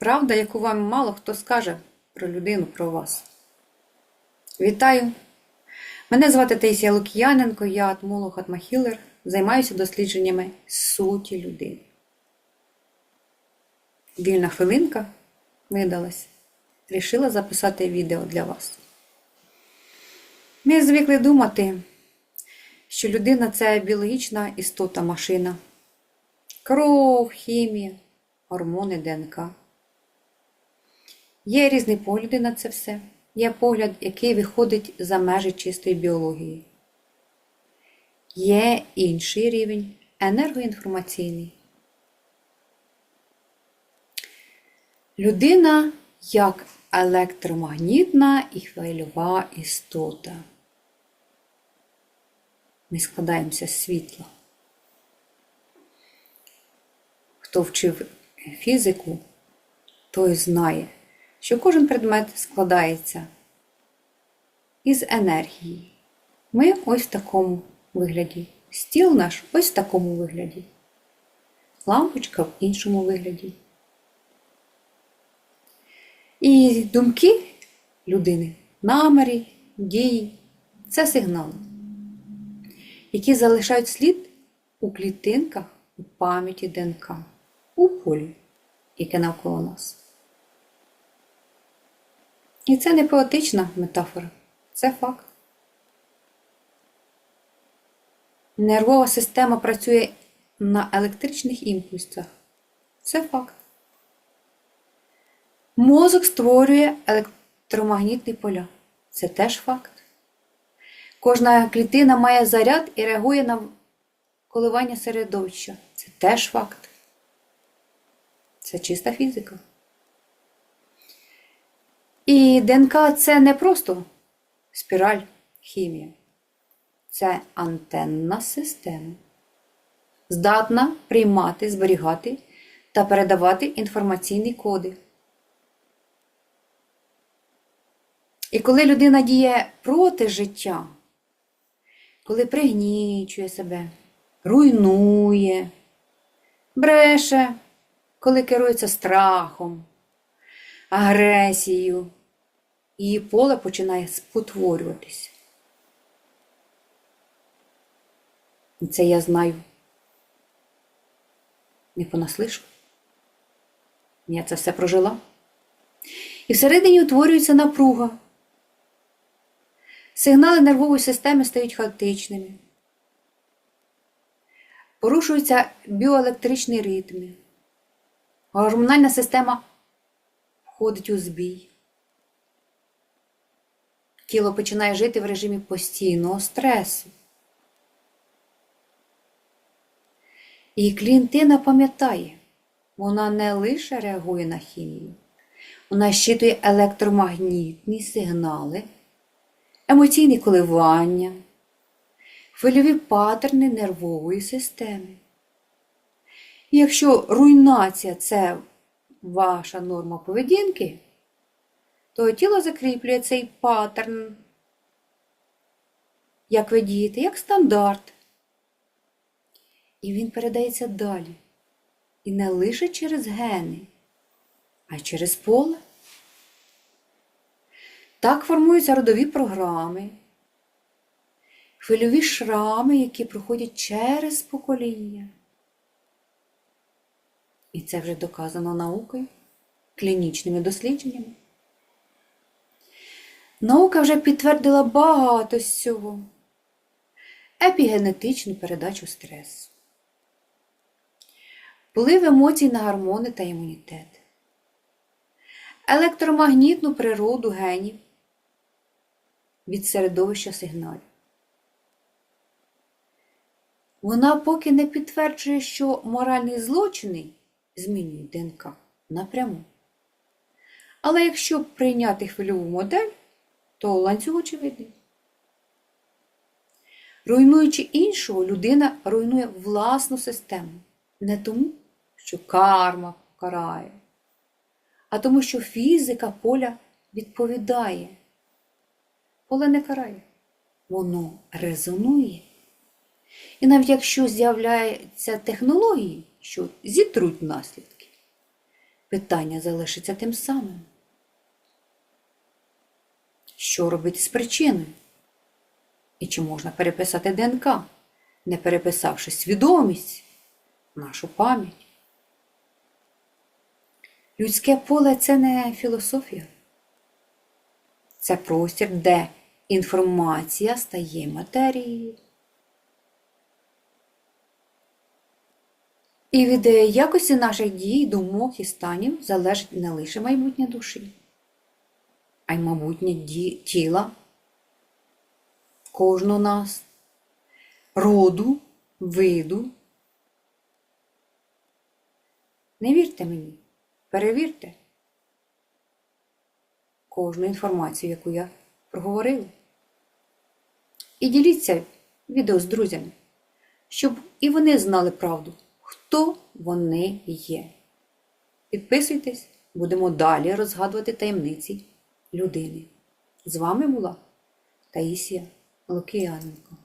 Правда, яку вам мало хто скаже про людину, про вас. Вітаю! Мене звати Таїсія Лук'яненко, я атмолог Атмахілер, займаюся дослідженнями суті людини. Вільна хвилинка видалась. Рішила записати відео для вас. Ми звикли думати, що людина це біологічна істота машина. Кров, хімія, гормони, ДНК. Є різні погляди на це все. Є погляд, який виходить за межі чистої біології. Є інший рівень енергоінформаційний. Людина як електромагнітна і хвильова істота. Ми складаємося з світла. Хто вчив фізику, той знає, що кожен предмет складається із енергії. Ми ось в такому вигляді. Стіл наш ось в такому вигляді. Лампочка в іншому вигляді. І думки людини, наміри, дії це сигнали, які залишають слід у клітинках у пам'яті ДНК, у полі, яке навколо нас. І це не поетична метафора, це факт. Нервова система працює на електричних імпульсах. Це факт. Мозок створює електромагнітні поля. Це теж факт. Кожна клітина має заряд і реагує на коливання середовища. Це теж факт. Це чиста фізика. І ДНК це не просто спіраль хімія. Це антенна система. Здатна приймати, зберігати та передавати інформаційні коди. І коли людина діє проти життя, коли пригнічує себе, руйнує, бреше, коли керується страхом, агресією, її поле починає спотворюватися. І це я знаю. Не понаслишу. Я це все прожила. І всередині утворюється напруга. Сигнали нервової системи стають хаотичними. Порушуються біоелектричні ритми. Гормональна система входить у збій. Тіло починає жити в режимі постійного стресу. І клієнтина пам'ятає, вона не лише реагує на хімію, вона щитує електромагнітні сигнали, емоційні коливання, хвильові паттерни нервової системи. І якщо руйнація це ваша норма поведінки, то тіло закріплює цей паттерн, як ви дієте, як стандарт. І він передається далі. І не лише через гени, а й через поле. Так формуються родові програми, хвильові шрами, які проходять через покоління. І це вже доказано наукою, клінічними дослідженнями. Наука вже підтвердила багато з цього. Епігенетичну передачу стресу, вплив емоцій на гормони та імунітет, електромагнітну природу генів від середовища сигналів. Вона поки не підтверджує, що моральні злочини змінюють ДНК напряму. Але якщо прийняти хвильову модель, то ланцюг очевидний. Руйнуючи іншого, людина руйнує власну систему. Не тому, що карма карає, а тому, що фізика поля відповідає. Поле не карає, воно резонує. І навіть якщо з'являються технології, що зітруть наслідки, питання залишиться тим самим. Що робити з причиною? І чи можна переписати ДНК, не переписавши свідомість, нашу пам'ять? Людське поле це не філософія. Це простір, де інформація стає матерією. І від е, якості наших дій, думок і станів залежить не лише майбутнє душі, а й майбутнє ді- тіла кожного нас, роду, виду. Не вірте мені, перевірте кожну інформацію, яку я проговорила. І діліться відео з друзями, щоб і вони знали правду, хто вони є. Підписуйтесь, будемо далі розгадувати таємниці людини. З вами була Таїсія Лукіяненко.